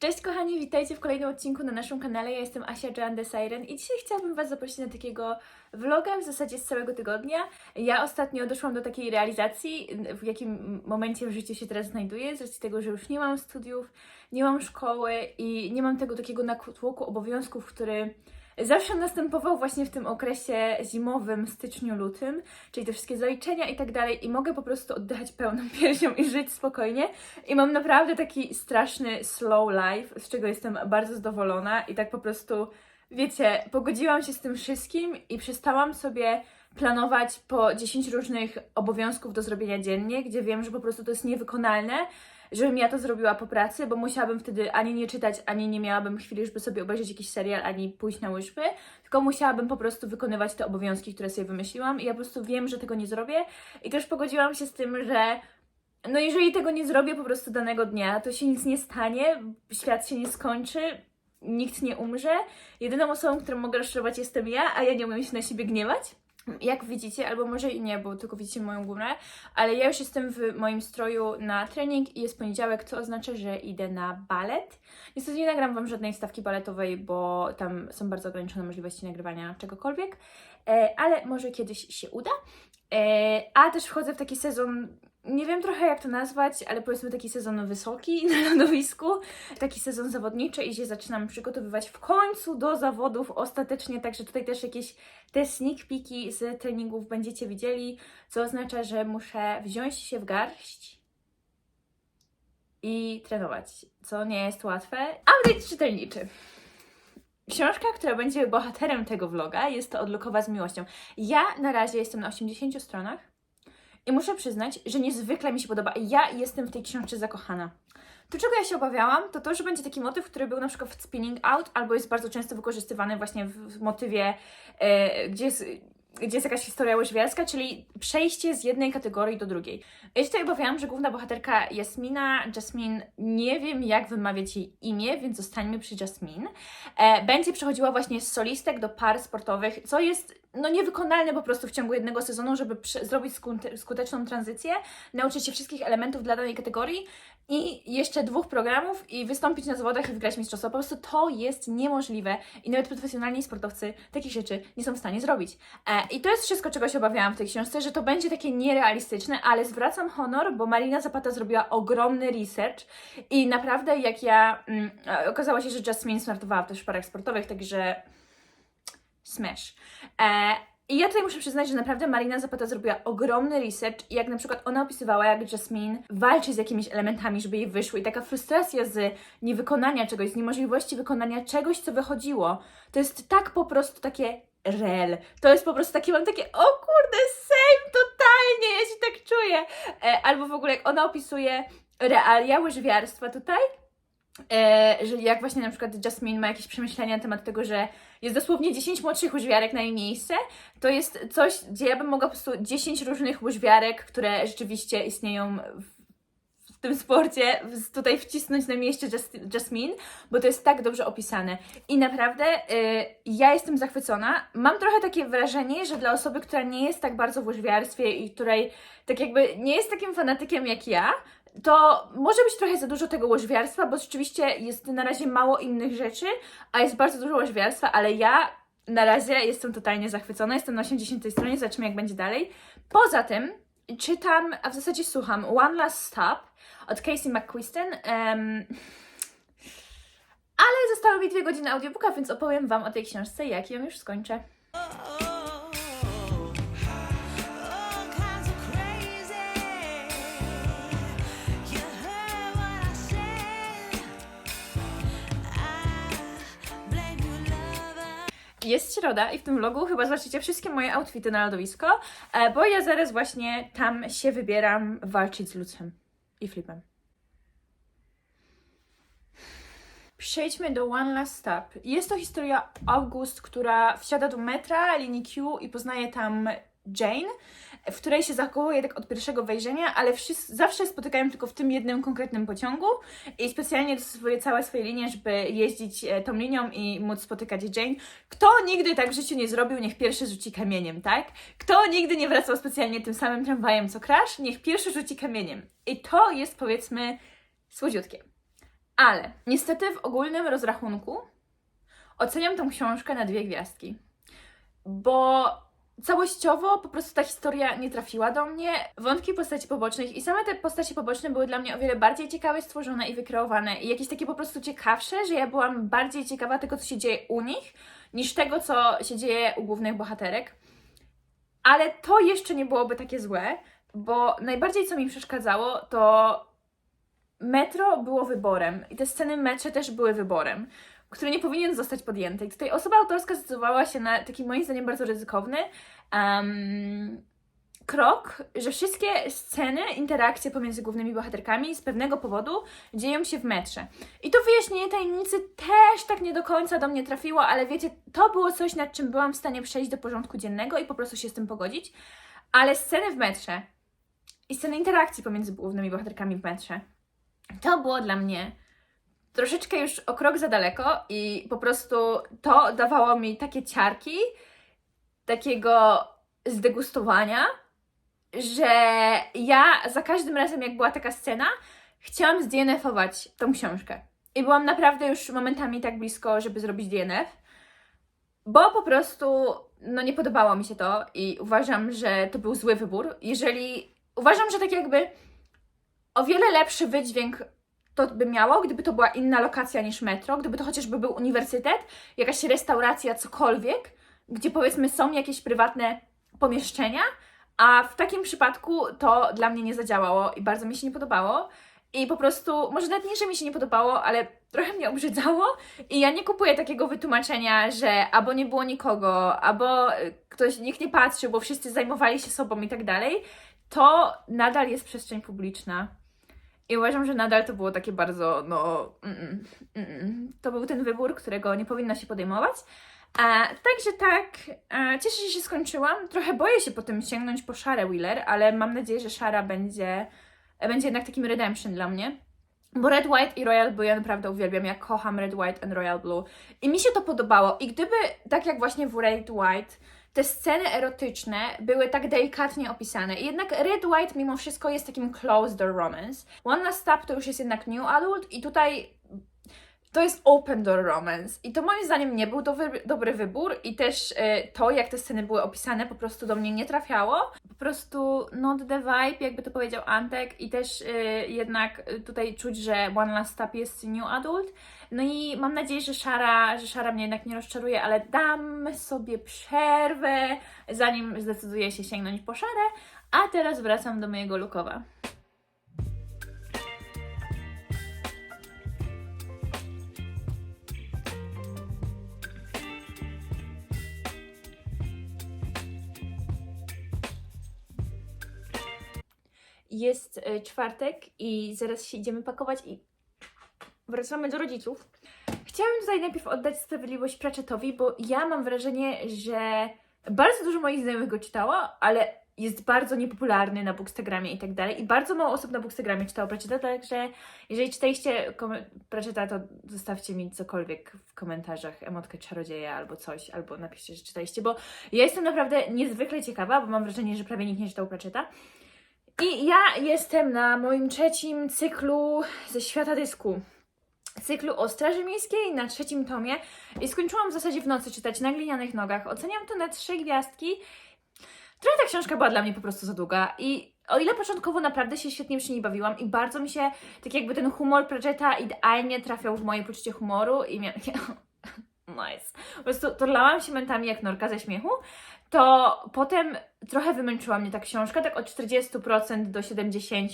Cześć kochani, witajcie w kolejnym odcinku na naszym kanale. Ja jestem Asia Joan the Siren i dzisiaj chciałabym Was zaprosić na takiego vloga w zasadzie z całego tygodnia. Ja ostatnio doszłam do takiej realizacji, w jakim momencie w życiu się teraz znajduję, z racji tego, że już nie mam studiów, nie mam szkoły i nie mam tego takiego natłoku obowiązków, który zawsze następował właśnie w tym okresie zimowym, styczniu, lutym, czyli te wszystkie zaliczenia i tak dalej i mogę po prostu oddychać pełną piersią i żyć spokojnie. I mam naprawdę taki straszny slow life, z czego jestem bardzo zadowolona. I tak po prostu, wiecie, pogodziłam się z tym wszystkim i przestałam sobie planować po 10 różnych obowiązków do zrobienia dziennie, gdzie wiem, że po prostu to jest niewykonalne, żebym ja to zrobiła po pracy, bo musiałabym wtedy ani nie czytać, ani nie miałabym chwili, żeby sobie obejrzeć jakiś serial, ani pójść na łyżwy, tylko musiałabym po prostu wykonywać te obowiązki, które sobie wymyśliłam i ja po prostu wiem, że tego nie zrobię i też pogodziłam się z tym, że no jeżeli tego nie zrobię po prostu danego dnia, to się nic nie stanie, świat się nie skończy, nikt nie umrze. Jedyną osobą, którą mogę rozczarować jestem ja, a ja nie umiem się na siebie gniewać. Jak widzicie, albo może i nie, bo tylko widzicie moją górę, ale ja już jestem w moim stroju na trening i jest poniedziałek, co oznacza, że idę na balet. Niestety nie nagram Wam żadnej stawki baletowej, bo tam są bardzo ograniczone możliwości nagrywania czegokolwiek, e, ale może kiedyś się uda. E, a też wchodzę w taki sezon, nie wiem trochę jak to nazwać, ale powiedzmy taki sezon wysoki na lądowisku, taki sezon zawodniczy i się zaczynam przygotowywać w końcu do zawodów ostatecznie, także tutaj też jakieś te sneak peeki z treningów będziecie widzieli, co oznacza, że muszę wziąć się w garść i trenować, co nie jest łatwe. Update czytelniczy. Książka, która będzie bohaterem tego vloga, jest to Odlokowa z miłością. Ja na razie jestem na 80 stronach i muszę przyznać, że niezwykle mi się podoba. Ja jestem w tej książce zakochana. To, czego ja się obawiałam, to to, że będzie taki motyw, który był na przykład w spinning out, albo jest bardzo często wykorzystywany właśnie w, w motywie, e, gdzie jest gdzie jest jakaś historia łyżwiarska, czyli przejście z jednej kategorii do drugiej. Ja się tutaj obawiałam, że główna bohaterka Jasmina, Jasmine, nie wiem jak wymawiać jej imię, więc zostańmy przy Jasmine, e, będzie przechodziła właśnie z solistek do par sportowych, co jest no niewykonalne po prostu w ciągu jednego sezonu, żeby zrobić skute- skuteczną tranzycję, nauczyć się wszystkich elementów dla danej kategorii i jeszcze dwóch programów i wystąpić na zawodach i wygrać mistrzostwo. Po prostu to jest niemożliwe i nawet profesjonalni sportowcy takich rzeczy nie są w stanie zrobić. E, I to jest wszystko, czego się obawiałam w tej książce, że to będzie takie nierealistyczne, ale zwracam honor, bo Marina Zapata zrobiła ogromny research i naprawdę jak ja, mm, e, okazało się, że Jasmine startowała też w parach sportowych, także smash. E, I ja tutaj muszę przyznać, że naprawdę Marina Zapata zrobiła ogromny research i jak na przykład ona opisywała, jak Jasmine walczy z jakimiś elementami, żeby jej wyszły i taka frustracja z niewykonania czegoś, z niemożliwości wykonania czegoś, co wychodziło, to jest tak po prostu takie rel. To jest po prostu takie, mam takie, o kurde, same, totalnie, ja się tak czuję. E, albo w ogóle jak ona opisuje realia łyżwiarstwa tutaj, że jak właśnie na przykład Jasmine ma jakieś przemyślenia na temat tego, że jest dosłownie 10 młodszych łyżwiarek na jej miejsce, to jest coś, gdzie ja bym mogła po prostu 10 różnych łyżwiarek, które rzeczywiście istnieją w, w tym sporcie, tutaj wcisnąć na Jas- Jasmine, bo to jest tak dobrze opisane. I naprawdę y, ja jestem zachwycona. Mam trochę takie wrażenie, że dla osoby, która nie jest tak bardzo w łyżwiarstwie i której tak jakby nie jest takim fanatykiem jak ja, to może być trochę za dużo tego łyżwiarstwa, bo rzeczywiście jest na razie mało innych rzeczy, a jest bardzo dużo łyżwiarstwa, ale ja na razie jestem totalnie zachwycona, jestem na 80 stronie, zobaczymy jak będzie dalej. Poza tym czytam, a w zasadzie słucham One Last Stop od Casey McQuiston. em, ale zostały mi dwie godziny audiobooka, więc opowiem Wam o tej książce, jak ją już skończę. Jest środa i w tym vlogu chyba zobaczycie wszystkie moje outfity na lodowisko, e, bo ja zaraz właśnie tam się wybieram walczyć z Lucem i Flipem. Przejdźmy do One Last Stop. Jest to historia August, która wsiada do metra, linii Q i poznaje tam Jane, w której się zachowuje tak od pierwszego wejrzenia, ale wszyscy, zawsze spotykają tylko w tym jednym konkretnym pociągu i specjalnie dostosowuje całe swoje linie, żeby jeździć e, tą linią i móc spotykać Jane. Kto nigdy tak w życiu nie zrobił, niech pierwszy rzuci kamieniem, tak? Kto nigdy nie wracał specjalnie tym samym tramwajem co Crash, niech pierwszy rzuci kamieniem. I to jest powiedzmy słodziutkie. Ale niestety w ogólnym rozrachunku oceniam tą książkę na dwie gwiazdki. Bo całościowo po prostu ta historia nie trafiła do mnie. Wątki postaci pobocznych i same te postaci poboczne były dla mnie o wiele bardziej ciekawie stworzone i wykreowane i jakieś takie po prostu ciekawsze, że ja byłam bardziej ciekawa tego, co się dzieje u nich, niż tego, co się dzieje u głównych bohaterek. Ale to jeszcze nie byłoby takie złe, bo najbardziej co mi przeszkadzało, to metro było wyborem i te sceny metrze też były wyborem, który nie powinien zostać podjęty. I tutaj osoba autorska zdecydowała się na taki moim zdaniem bardzo ryzykowny em, krok, że wszystkie sceny, interakcje pomiędzy głównymi bohaterkami z pewnego powodu dzieją się w metrze. I to wyjaśnienie tajemnicy też tak nie do końca do mnie trafiło, ale wiecie, to było coś, nad czym byłam w stanie przejść do porządku dziennego i po prostu się z tym pogodzić. Ale sceny w metrze i sceny interakcji pomiędzy głównymi bohaterkami w metrze, to było dla mnie troszeczkę już o krok za daleko i po prostu to dawało mi takie ciarki, takiego zdegustowania, że ja za każdym razem, jak była taka scena, chciałam zdNF-ować tą książkę. I byłam naprawdę już momentami tak blisko, żeby zrobić DNF, bo po prostu no nie podobało mi się to i uważam, że to był zły wybór. Jeżeli uważam, że tak jakby o wiele lepszy wydźwięk to by miało, gdyby to była inna lokacja niż metro, gdyby to chociażby był uniwersytet, jakaś restauracja, cokolwiek, gdzie powiedzmy są jakieś prywatne pomieszczenia, a w takim przypadku to dla mnie nie zadziałało i bardzo mi się nie podobało. I po prostu, może nawet nie, że mi się nie podobało, ale trochę mnie obrzydzało i ja nie kupuję takiego wytłumaczenia, że albo nie było nikogo, albo y, ktoś, nikt nie patrzył, bo wszyscy zajmowali się sobą i tak dalej. To nadal jest przestrzeń publiczna. I uważam, że nadal to było takie bardzo, no, mm, mm, mm. to był ten wybór, którego nie powinno się podejmować. E, także tak, e, cieszę się, że skończyłam. Trochę boję się potem sięgnąć po Szarę Wheeler, ale mam nadzieję, że Szara będzie, będzie jednak takim redemption dla mnie. Bo Red, White i Royal Blue ja naprawdę uwielbiam. Ja kocham Red, White and Royal Blue. I mi się to podobało. I gdyby, tak jak właśnie w Red, White, te sceny erotyczne były tak delikatnie opisane. I jednak Red, White mimo wszystko jest takim closed door romance. One Last Stop to już jest jednak new adult i tutaj to jest open door romance. I to moim zdaniem nie był dobry, dobry wybór i też e, to, jak te sceny były opisane, po prostu do mnie nie trafiało. Po prostu not the vibe, jakby to powiedział Antek i też e, jednak tutaj czuć, że One Last Stop jest new adult. No i mam nadzieję, że Szara, że Szara mnie jednak nie rozczaruje, ale dam sobie przerwę, zanim zdecyduję się sięgnąć po Szarę. A teraz wracam do mojego Lukowa. Jest e, czwartek i zaraz się idziemy pakować i wracamy do rodziców. Chciałabym tutaj najpierw oddać sprawiedliwość Pratchettowi, bo ja mam wrażenie, że bardzo dużo moich znajomych go czytało, ale jest bardzo niepopularny na Bookstagramie i tak dalej. I bardzo mało osób na Bookstagramie czytało Pratchetta, także jeżeli czytaliście Pratchetta, to zostawcie mi cokolwiek w komentarzach, emotkę czarodzieja albo coś, albo napiszcie, że czytaliście, bo ja jestem naprawdę niezwykle ciekawa, bo mam wrażenie, że prawie nikt nie czytał Pratchetta. I ja jestem na moim trzecim cyklu ze świata dysku. Cyklu o Straży Miejskiej na trzecim tomie i skończyłam w zasadzie w nocy czytać na glinianych nogach. Oceniam to na trzy gwiazdki. Trochę ta książka była dla mnie po prostu za długa i o ile początkowo naprawdę się świetnie przy niej bawiłam i bardzo mi się, tak jakby ten humor Pratchetta idealnie trafiał w moje poczucie humoru i miałam nice. Po prostu torlałam się mentami jak norka ze śmiechu, to potem trochę wymęczyła mnie ta książka, tak od 40% do 70%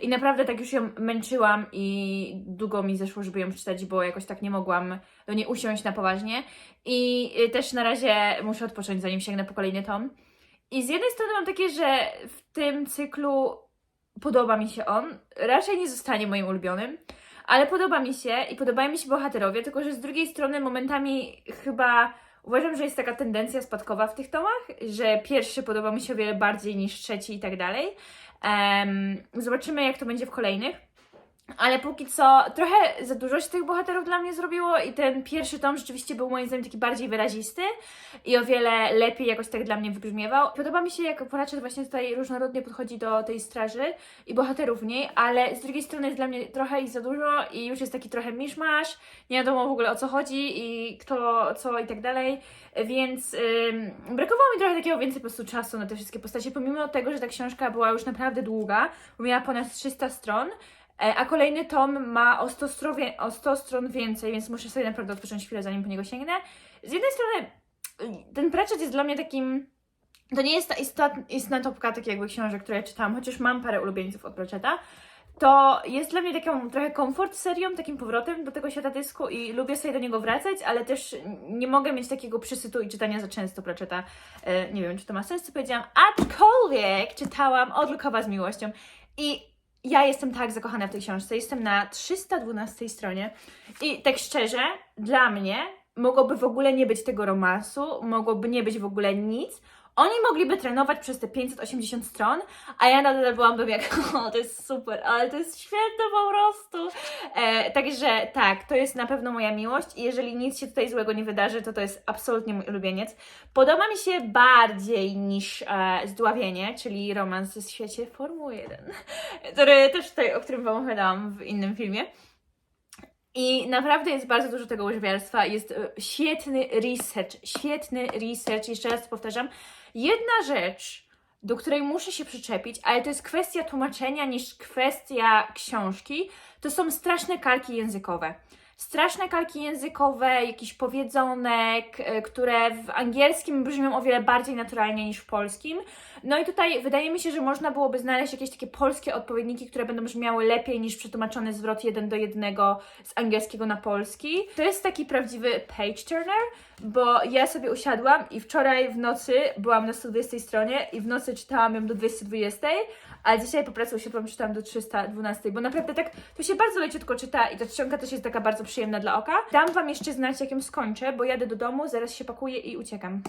i naprawdę tak już ją męczyłam i długo mi zeszło, żeby ją przeczytać, bo jakoś tak nie mogłam do niej usiąść na poważnie i y, też na razie muszę odpocząć, zanim sięgnę po kolejny tom. I z jednej strony mam takie, że w tym cyklu podoba mi się on, raczej nie zostanie moim ulubionym, ale podoba mi się i podobają mi się bohaterowie, tylko że z drugiej strony momentami chyba uważam, że jest taka tendencja spadkowa w tych tomach, że pierwszy podoba mi się o wiele bardziej niż trzeci i tak dalej. Zobaczymy, jak to będzie w kolejnych. Ale póki co trochę za dużo się tych bohaterów dla mnie zrobiło i ten pierwszy tom rzeczywiście był moim zdaniem taki bardziej wyrazisty i o wiele lepiej jakoś tak dla mnie wybrzmiewał. Podoba mi się jak Pratchett właśnie tutaj różnorodnie podchodzi do tej straży i bohaterów w niej, ale z drugiej strony jest dla mnie trochę ich za dużo i już jest taki trochę miszmasz, nie wiadomo w ogóle o co chodzi i kto, co i tak dalej, więc ym, brakowało mi trochę takiego więcej po prostu czasu na te wszystkie postacie, pomimo tego, że ta książka była już naprawdę długa, bo miała ponad 300 stron, A kolejny tom ma o 100, stron, wie- o 100 stron więcej, więc muszę sobie naprawdę odpocząć chwilę, zanim po niego sięgnę. Z jednej strony, y, ten Pratchett jest dla mnie takim. To nie jest ta istotna topka takiej jakby książek, które czytałam, chociaż mam parę ulubieńców od Pratchetta. To jest dla mnie taką trochę komfort serią, takim powrotem do tego świata dysku i lubię sobie do niego wracać, ale też nie mogę mieć takiego przysytu i czytania za często Pratchetta. E, nie wiem, czy to ma sens, co powiedziałam. Aczkolwiek czytałam Odlukowa z miłością i ja jestem tak zakochana w tej książce. Jestem na 312 stronie i tak szczerze, dla mnie mogłoby w ogóle nie być tego romansu, mogłoby nie być w ogóle nic. Oni mogliby trenować przez te 580 stron, a ja nadal byłabym jak, o, to jest super, ale to jest świetne po prostu. E, także tak, to jest na pewno moja miłość i jeżeli nic się tutaj złego nie wydarzy, to to jest absolutnie mój ulubieniec. Podoba mi się bardziej niż e, Zdławienie, czyli romans w świecie Formuły 1, który też tutaj, o którym Wam opowiadałam w innym filmie. I naprawdę jest bardzo dużo tego łyżwiarstwa. Jest e, świetny research, świetny research. Jeszcze raz powtarzam. Jedna rzecz, do której muszę się przyczepić, ale to jest kwestia tłumaczenia niż kwestia książki, to są straszne kalki językowe. Straszne kalki językowe, jakiś powiedzonek, e, które w angielskim brzmią o wiele bardziej naturalnie niż w polskim. No i tutaj wydaje mi się, że można byłoby znaleźć jakieś takie polskie odpowiedniki, które będą brzmiały lepiej niż przetłumaczony zwrot jeden do jednego z angielskiego na polski. To jest taki prawdziwy page turner, bo ja sobie usiadłam i wczoraj w nocy byłam na 120 stronie i w nocy czytałam ją do 220, a dzisiaj po pracy usiadłam czytałam do 312, bo naprawdę tak to się bardzo leciutko czyta i ta czcionka też jest taka bardzo przyjemna dla oka. Dam Wam jeszcze znać, jak ją skończę, bo jadę do domu, zaraz się pakuję i uciekam.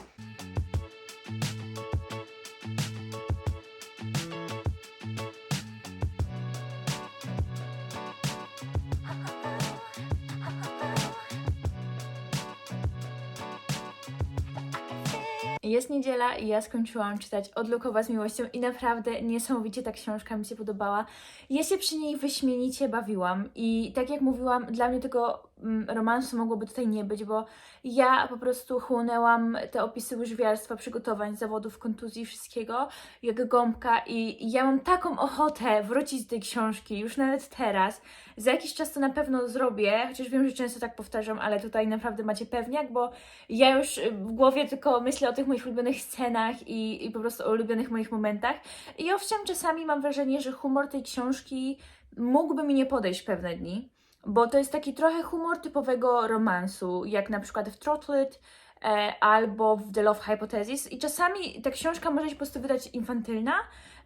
Jest niedziela i ja skończyłam czytać Odlukowa z miłością i naprawdę niesamowicie ta książka mi się podobała. Ja się przy niej wyśmienicie bawiłam i tak jak mówiłam, dla mnie tego romansu mogłoby tutaj nie być, bo ja po prostu chłonęłam te opisy łyżwiarstwa, przygotowań, zawodów, kontuzji, wszystkiego jak gąbka i ja mam taką ochotę wrócić do tej książki już nawet teraz. Za jakiś czas to na pewno zrobię, chociaż wiem, że często tak powtarzam, ale tutaj naprawdę macie pewniak, bo ja już w głowie tylko myślę o tych moich ulubionych scenach i, i po prostu o ulubionych moich momentach. I owszem, czasami mam wrażenie, że humor tej książki mógłby mi nie podejść pewne dni, bo to jest taki trochę humor typowego romansu, jak na przykład w Trotlet e, albo w The Love Hypothesis. I czasami ta książka może się po prostu wydać infantylna,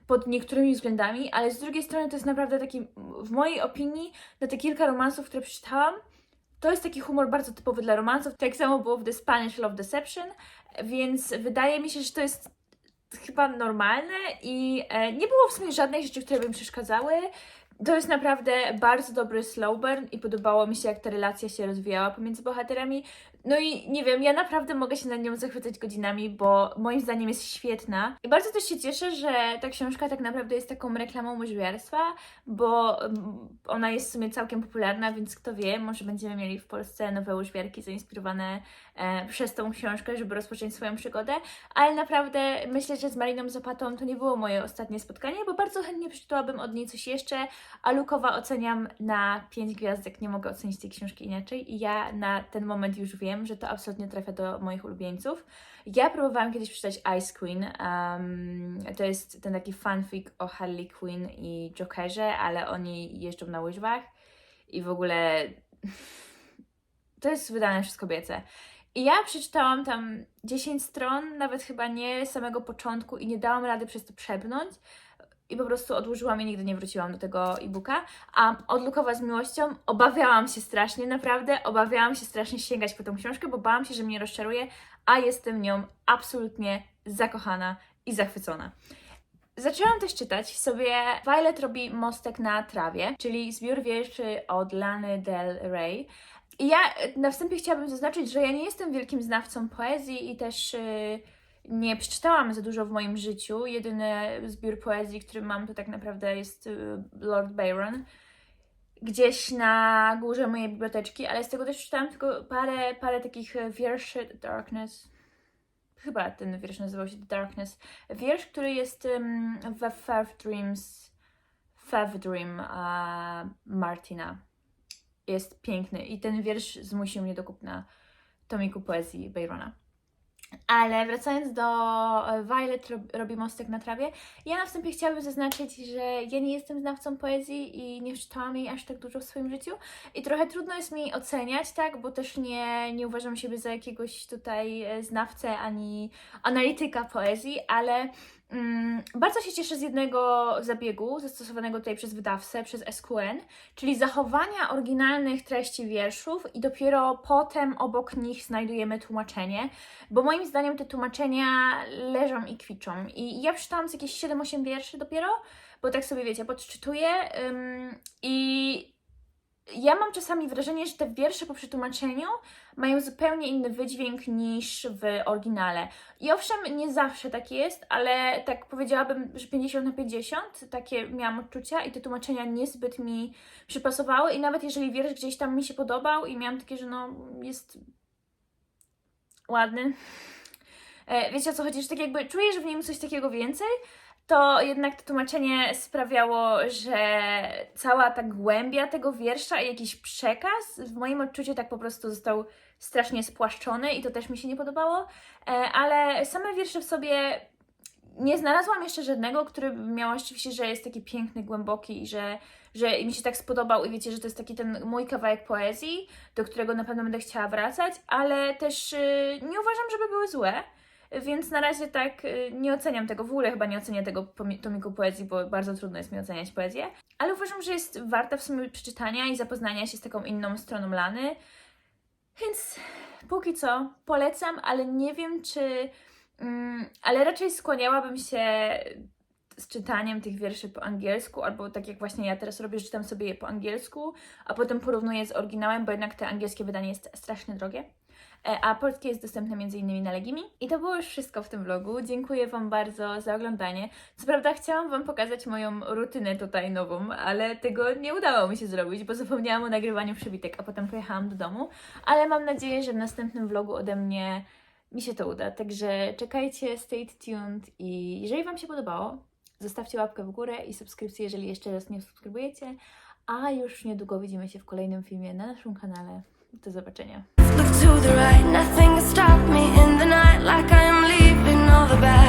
pod niektórymi względami, ale z drugiej strony to jest naprawdę taki, w mojej opinii, na te kilka romansów, które przeczytałam, to jest taki humor bardzo typowy dla romansów. Tak samo było w The Spanish Love Deception, więc wydaje mi się, że to jest chyba normalne i e, nie było w sumie żadnej rzeczy, które by mi przeszkadzały. To jest naprawdę bardzo dobry slow burn i podobało mi się, jak ta relacja się rozwijała pomiędzy bohaterami. No i nie wiem, ja naprawdę mogę się nad nią zachwycać godzinami, bo moim zdaniem jest świetna. I bardzo też się cieszę, że ta książka tak naprawdę jest taką reklamą łyżwiarstwa, bo mm, ona jest w sumie całkiem popularna, więc kto wie, może będziemy mieli w Polsce nowe łyżwiarki zainspirowane e, przez tą książkę, żeby rozpocząć swoją przygodę. Ale naprawdę myślę, że z Mariną Zapatą to nie było moje ostatnie spotkanie, bo bardzo chętnie przeczytałabym od niej coś jeszcze, a Lukowa oceniam na 5 gwiazdek, nie mogę ocenić tej książki inaczej i ja na ten moment już wiem, że to absolutnie trafia do moich ulubieńców. Ja próbowałam kiedyś przeczytać Ice Queen, um, to jest ten taki fanfic o Harley Quinn i Jokerze, ale oni jeżdżą na łyżwach i w ogóle to jest wydane przez kobiece. I ja przeczytałam tam 10 stron, nawet chyba nie samego początku i nie dałam rady przez to przepnąć. I po prostu odłożyłam i nigdy nie wróciłam do tego e-booka. A Odlukowa z miłością obawiałam się strasznie, naprawdę obawiałam się strasznie sięgać po tą książkę, bo bałam się, że mnie rozczaruje, a jestem nią absolutnie zakochana i zachwycona. Zaczęłam też czytać sobie Violet robi mostek na trawie, czyli zbiór wierszy od Lany Del Rey. I ja na wstępie chciałabym zaznaczyć, że ja nie jestem wielkim znawcą poezji i też y, nie przeczytałam za dużo w moim życiu. Jedyny zbiór poezji, który mam, to tak naprawdę jest y, Lord Byron. Gdzieś na górze mojej biblioteczki, ale z tego też przeczytałam tylko parę, parę takich e, wierszy Darkness. Chyba ten wiersz nazywał się The Darkness. Wiersz, który jest um, we Five Dreams, Five Dream uh, Martina. Jest piękny i ten wiersz zmusił mnie do kupna tomiku poezji Byrona. Ale wracając do e, Violet rob, robi mostek na trawie, ja na wstępie chciałabym zaznaczyć, że ja nie jestem znawcą poezji i nie czytałam jej aż tak dużo w swoim życiu. I trochę trudno jest mi oceniać, tak, bo też nie, nie uważam siebie za jakiegoś tutaj e, znawcę ani analityka poezji, ale bardzo się cieszę z jednego zabiegu zastosowanego tutaj przez wydawcę, przez SQN, czyli zachowania oryginalnych treści wierszów i dopiero potem obok nich znajdujemy tłumaczenie, bo moim zdaniem te tłumaczenia leżą i kwiczą. I ja przeczytałam jakieś 7-8 wierszy dopiero, bo tak sobie wiecie, podczytuję ym, i ja mam czasami wrażenie, że te wiersze po przetłumaczeniu mają zupełnie inny wydźwięk niż w oryginale. I owszem, nie zawsze tak jest, ale tak powiedziałabym, że 50 na 50, takie miałam odczucia i te tłumaczenia niezbyt mi przypasowały. I nawet jeżeli wiersz gdzieś tam mi się podobał i miałam takie, że no jest ładny, e, wiecie o co chodzi, że tak jakby czuję, że w nim coś takiego więcej, to jednak to tłumaczenie sprawiało, że cała ta głębia tego wiersza i jakiś przekaz w moim odczuciu tak po prostu został strasznie spłaszczony i to też mi się nie podobało, E, ale same wiersze w sobie nie znalazłam jeszcze żadnego, który miał rzeczywiście, że jest taki piękny, głęboki i że, że mi się tak spodobał i wiecie, że to jest taki ten mój kawałek poezji, do którego na pewno będę chciała wracać, ale też y, nie uważam, żeby były złe. Więc na razie tak y, nie oceniam tego, w ogóle chyba nie ocenię tego tomiku poezji, bo bardzo trudno jest mi oceniać poezję. Ale uważam, że jest warta w sumie przeczytania i zapoznania się z taką inną stroną Lany. Więc póki co polecam, ale nie wiem czy. Mm, ale raczej skłaniałabym się z czytaniem tych wierszy po angielsku, albo tak jak właśnie ja teraz robię, czytam sobie je po angielsku, a potem porównuję z oryginałem, bo jednak te angielskie wydanie jest strasznie drogie. E, A polskie jest dostępne m.in. na Legimi. I to było już wszystko w tym vlogu. Dziękuję Wam bardzo za oglądanie. Co prawda chciałam Wam pokazać moją rutynę tutaj nową, ale tego nie udało mi się zrobić, bo zapomniałam o nagrywaniu przebitek, a potem pojechałam do domu. Ale mam nadzieję, że w następnym vlogu ode mnie mi się to uda. Także czekajcie, stay tuned i jeżeli Wam się podobało, zostawcie łapkę w górę i subskrypcję, jeżeli jeszcze raz nie subskrybujecie. A już niedługo widzimy się w kolejnym filmie na naszym kanale. Do zobaczenia. To the right, nothing can stop me in the night like I am leaving all the bad.